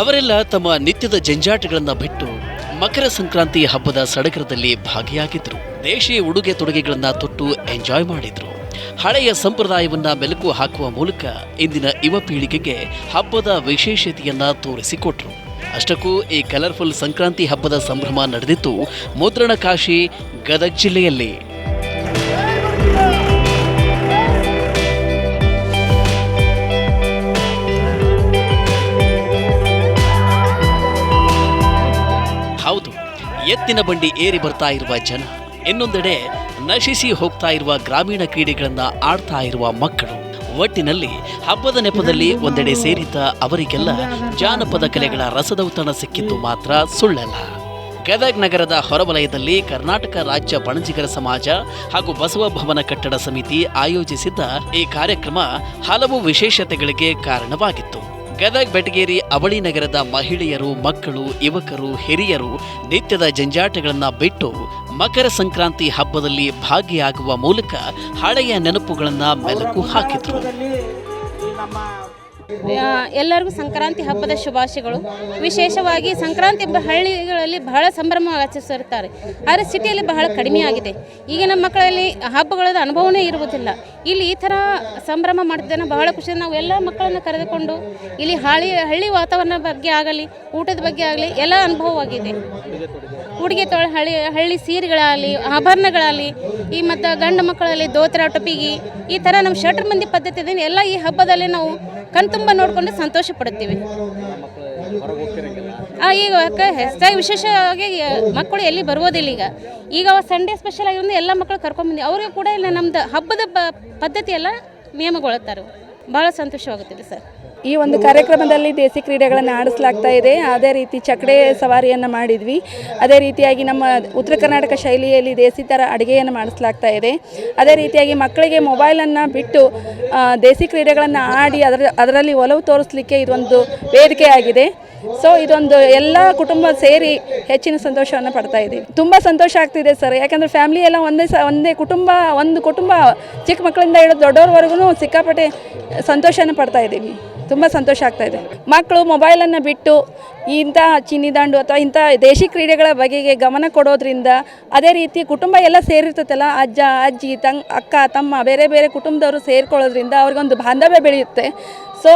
ಇವರೆಲ್ಲ ತಮ್ಮ ನಿತ್ಯದ ಜಂಜಾಟಗಳನ್ನು ಬಿಟ್ಟು ಮಕರ ಸಂಕ್ರಾಂತಿ ಹಬ್ಬದ ಸಡಗರದಲ್ಲಿ ಭಾಗಿಯಾಗಿದ್ರು. ದೇಶಿ ಉಡುಗೆ ತೊಡುಗೆಗಳನ್ನು ತೊಟ್ಟು ಎಂಜಾಯ್ ಮಾಡಿದ್ರು. ಹಳೆಯ ಸಂಪ್ರದಾಯವನ್ನ ಮೆಲುಕು ಹಾಕುವ ಮೂಲಕ ಇಂದಿನ ಯುವ ಪೀಳಿಗೆಗೆ ಹಬ್ಬದ ವಿಶೇಷತೆಯನ್ನ ತೋರಿಸಿಕೊಟ್ರು. ಅಷ್ಟಕ್ಕೂ ಈ ಕಲರ್ಫುಲ್ ಸಂಕ್ರಾಂತಿ ಹಬ್ಬದ ಸಂಭ್ರಮ ನಡೆದಿತ್ತು ಮುದ್ರಣ ಕಾಶಿ ಗದಗ ಜಿಲ್ಲೆಯಲ್ಲಿ. ಹೌದು, ಎತ್ತಿನ ಬಂಡಿ ಏರಿ ಬರ್ತಾ ಇರುವ ಜನ, ಇನ್ನೊಂದೆಡೆ ನಶಿಸಿ ಹೋಗ್ತಾ ಇರುವ ಗ್ರಾಮೀಣ ಕ್ರೀಡೆಗಳನ್ನ ಆಡ್ತಾ ಇರುವ ಮಕ್ಕಳು. ಒಟ್ಟಿನಲ್ಲಿ ಹಬ್ಬದ ನೆಪದಲ್ಲಿ ಒಂದೆಡೆ ಸೇರಿದ್ದ ಅವರಿಗೆಲ್ಲ ಜಾನಪದ ಕಲೆಗಳ ರಸದೌತಣ ಸಿಕ್ಕಿದ್ದು ಮಾತ್ರ ಸುಳ್ಳಲ್ಲ. ಗದಗ್ ನಗರದ ಹೊರವಲಯದಲ್ಲಿ ಕರ್ನಾಟಕ ರಾಜ್ಯ ಬಣಜಿಗರ ಸಮಾಜ ಹಾಗೂ ಬಸವ ಭವನ ಕಟ್ಟಡ ಸಮಿತಿ ಆಯೋಜಿಸಿದ್ದ ಈ ಕಾರ್ಯಕ್ರಮ ಹಲವು ವಿಶೇಷತೆಗಳಿಗೆ ಕಾರಣವಾಗಿತ್ತು. ಗದಗ್ ಬೆಟಗೇರಿ ಅವಳಿ ನಗರದ ಮಹಿಳೆಯರು, ಮಕ್ಕಳು, ಯುವಕರು, ಹಿರಿಯರು ನಿತ್ಯದ ಜಂಜಾಟಗಳನ್ನು ಬಿಟ್ಟು ಮಕರ ಸಂಕ್ರಾಂತಿ ಹಬ್ಬದಲ್ಲಿ ಭಾಗಿಯಾಗುವ ಮೂಲಕ ಹಳೆಯ ನೆನಪುಗಳನ್ನು ಮೆಲುಕು ಹಾಕಿದರು. ಎಲ್ಲರಿಗೂ ಸಂಕ್ರಾಂತಿ ಹಬ್ಬದ ಶುಭಾಶಯಗಳು. ವಿಶೇಷವಾಗಿ ಸಂಕ್ರಾಂತಿ ಹಬ್ಬ ಹಳ್ಳಿಗಳಲ್ಲಿ ಬಹಳ ಸಂಭ್ರಮ ಆಚರಿಸಿರ್ತಾರೆ ಆದರೆ ಸಿಟಿಯಲ್ಲಿ ಬಹಳ ಕಡಿಮೆ ಆಗಿದೆ ಈಗಿನ ಮಕ್ಕಳಲ್ಲಿ ಹಬ್ಬಗಳ ಅನುಭವನೇ ಇರುವುದಿಲ್ಲ. ಇಲ್ಲಿ ಈ ಥರ ಸಂಭ್ರಮ ಮಾಡಿದ್ದನ್ನು ಬಹಳ ಖುಷಿ ನಾವು ಎಲ್ಲ ಮಕ್ಕಳನ್ನು ಕರೆದುಕೊಂಡು ಇಲ್ಲಿ ಹಳ್ಳಿ ಹಳ್ಳಿ ವಾತಾವರಣ ಬಗ್ಗೆ ಆಗಲಿ, ಊಟದ ಬಗ್ಗೆ ಆಗಲಿ ಎಲ್ಲ ಅನುಭವವಾಗಿದೆ. ಉಡುಗೆ ತೊಳೆ, ಹಳ್ಳಿ ಹಳ್ಳಿ ಸೀರೆಗಳಾಗಲಿ, ಆಭರಣಗಳಾಗಲಿ, ಈ ಮತ್ತು ಗಂಡು ಮಕ್ಕಳಲ್ಲಿ ದೋತ್ರ, ಟೊಪಿಗಿ ಈ ಥರ ನಮ್ಮ ಶಟ್ರ್ ಮಂದಿ ಪದ್ಧತಿ ಇದೆ ಎಲ್ಲ ಈ ಹಬ್ಬದಲ್ಲಿ ನಾವು ಕಣ್ತುಂಬ ನೋಡಿಕೊಂಡು ಸಂತೋಷ ಪಡುತ್ತೀವಿ. ಈಗ ಹೆಚ್ಚಾಗಿ ವಿಶೇಷವಾಗಿ ಮಕ್ಕಳು ಎಲ್ಲಿ ಬರುವುದಿಲ್ಲ ಈಗ. ಈಗ ಸಂಡೇ ಸ್ಪೆಷಲ್ ಆಗಿ ಒಂದು ಎಲ್ಲ ಮಕ್ಕಳು ಕರ್ಕೊಂಡ್ಬಂದು ಅವ್ರಿಗೆ ಕೂಡ ಇಲ್ಲ ನಮ್ದು ಹಬ್ಬದ ಪದ್ಧತಿ ಎಲ್ಲ ನಿಯಮಗೊಳ್ಳುತ್ತಾರೆ. ಭಾಳ ಸಂತೋಷವಾಗುತ್ತಿದೆ ಸರ್. ಈ ಒಂದು ಕಾರ್ಯಕ್ರಮದಲ್ಲಿ ದೇಸಿ ಕ್ರೀಡೆಗಳನ್ನು ಆಡಿಸಲಾಗ್ತಾ ಇದೆ. ಅದೇ ರೀತಿ ಚಕಡೆ ಸವಾರಿಯನ್ನು ಮಾಡಿದ್ವಿ. ಅದೇ ರೀತಿಯಾಗಿ ನಮ್ಮ ಉತ್ತರ ಕರ್ನಾಟಕ ಶೈಲಿಯಲ್ಲಿ ದೇಸಿ ಥರ ಅಡುಗೆಯನ್ನು ಮಾಡಿಸಲಾಗ್ತಾ ಇದೆ. ಅದೇ ರೀತಿಯಾಗಿ ಮಕ್ಕಳಿಗೆ ಮೊಬೈಲನ್ನು ಬಿಟ್ಟು ದೇಸಿ ಕ್ರೀಡೆಗಳನ್ನು ಆಡಿ ಅದರ, ಅದರಲ್ಲಿ ಒಲವು ತೋರಿಸಲಿಕ್ಕೆ ಇದೊಂದು ವೇದಿಕೆ ಆಗಿದೆ. ಸೊ ಇದೊಂದು ಎಲ್ಲ ಕುಟುಂಬ ಸೇರಿ ಹೆಚ್ಚಿನ ಸಂತೋಷವನ್ನು ಪಡ್ತಾ ಇದ್ದೀವಿ. ತುಂಬ ಸಂತೋಷ ಆಗ್ತಿದೆ ಸರ್. ಯಾಕಂದರೆ ಫ್ಯಾಮಿಲಿ ಎಲ್ಲ ಒಂದೇ ಸ, ಒಂದೇ ಕುಟುಂಬ, ಒಂದು ಕುಟುಂಬ ಚಿಕ್ಕ ಮಕ್ಕಳಿಂದ ಹಿಡಿದು ದೊಡ್ಡವ್ರವರೆಗೂ ಸಿಕ್ಕಾಪಟ್ಟೆ ಸಂತೋಷನ ಪಡ್ತಾ ಇದ್ದೀವಿ. ತುಂಬ ಸಂತೋಷ ಆಗ್ತಾ ಇದೆ. ಮಕ್ಕಳು ಮೊಬೈಲನ್ನು ಬಿಟ್ಟು ಇಂಥ ಚಿನ್ನಿದಾಂಡು ಅಥವಾ ಇಂಥ ದೇಶಿ ಕ್ರೀಡೆಗಳ ಬಗೆಗೆ ಗಮನ ಕೊಡೋದ್ರಿಂದ ಅದೇ ರೀತಿ ಕುಟುಂಬ ಎಲ್ಲ ಸೇರಿರ್ತೈತಲ್ಲ, ಅಜ್ಜ, ಅಜ್ಜಿ, ತಂಗ್, ಅಕ್ಕ, ತಮ್ಮ ಬೇರೆ ಬೇರೆ ಕುಟುಂಬದವರು ಸೇರಿಕೊಳ್ಳೋದ್ರಿಂದ ಅವ್ರಿಗೊಂದು ಬಾಂಧವ್ಯ ಬೆಳೆಯುತ್ತೆ. ಸೊ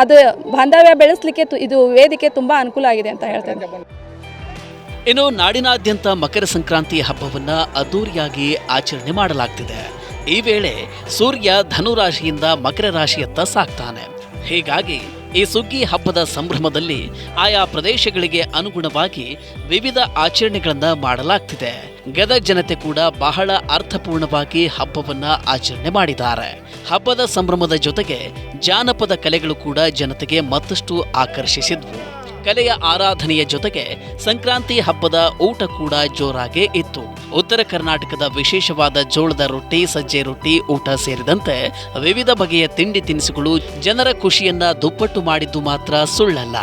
ಅದು ಬಾಂಧವ್ಯ ಬೆಳೆಸಲಿಕ್ಕೆ ಇದು ವೇದಿಕೆ ತುಂಬ ಅನುಕೂಲ ಆಗಿದೆ ಅಂತ ಹೇಳ್ತೇನೆ ಇನ್ನು ನಾಡಿನಾದ್ಯಂತ ಮಕರ ಸಂಕ್ರಾಂತಿ ಹಬ್ಬವನ್ನ ಅದ್ದೂರಿಯಾಗಿ ಆಚರಣೆ ಮಾಡಲಾಗ್ತಿದೆ. ಈ ವೇಳೆ ಸೂರ್ಯ ಧನು ರಾಶಿಯಿಂದ ಮಕರ ರಾಶಿಯತ್ತ ಸಾಗ್ತಾನೆ ಹೀಗಾಗಿ ಈ ಸುಗ್ಗಿ ಹಬ್ಬದ ಸಂಭ್ರಮದಲ್ಲಿ ಆಯಾ ಪ್ರದೇಶಗಳಿಗೆ ಅನುಗುಣವಾಗಿ ವಿವಿಧ ಆಚರಣೆಗಳನ್ನು ಮಾಡಲಾಗ್ತಿದೆ. ಗದಗ ಜನತೆ ಕೂಡ ಬಹಳ ಅರ್ಥಪೂರ್ಣವಾಗಿ ಹಬ್ಬವನ್ನ ಆಚರಣೆ ಮಾಡಿದ್ದಾರೆ. ಹಬ್ಬದ ಸಂಭ್ರಮದ ಜೊತೆಗೆ ಜಾನಪದ ಕಲೆಗಳು ಕೂಡ ಜನತೆಗೆ ಮತ್ತಷ್ಟು ಆಕರ್ಷಿಸಿದ್ವು. ಕಲೆಯ ಆರಾಧನೆಯ ಜೊತೆಗೆ ಸಂಕ್ರಾಂತಿ ಹಬ್ಬದ ಊಟ ಕೂಡ ಜೋರಾಗೇ ಇತ್ತು. ಉತ್ತರ ಕರ್ನಾಟಕದ ವಿಶೇಷವಾದ ಜೋಳದ ರೊಟ್ಟಿ, ಸಜ್ಜೆ ರೊಟ್ಟಿ, ಊಟ ಸೇರಿದಂತೆ ವಿವಿಧ ಬಗೆಯ ತಿಂಡಿ ತಿನಿಸುಗಳು ಜನರ ಖುಷಿಯನ್ನ ದುಪ್ಪಟ್ಟು ಮಾಡಿದ್ದು ಮಾತ್ರ ಸುಳ್ಳಲ್ಲ.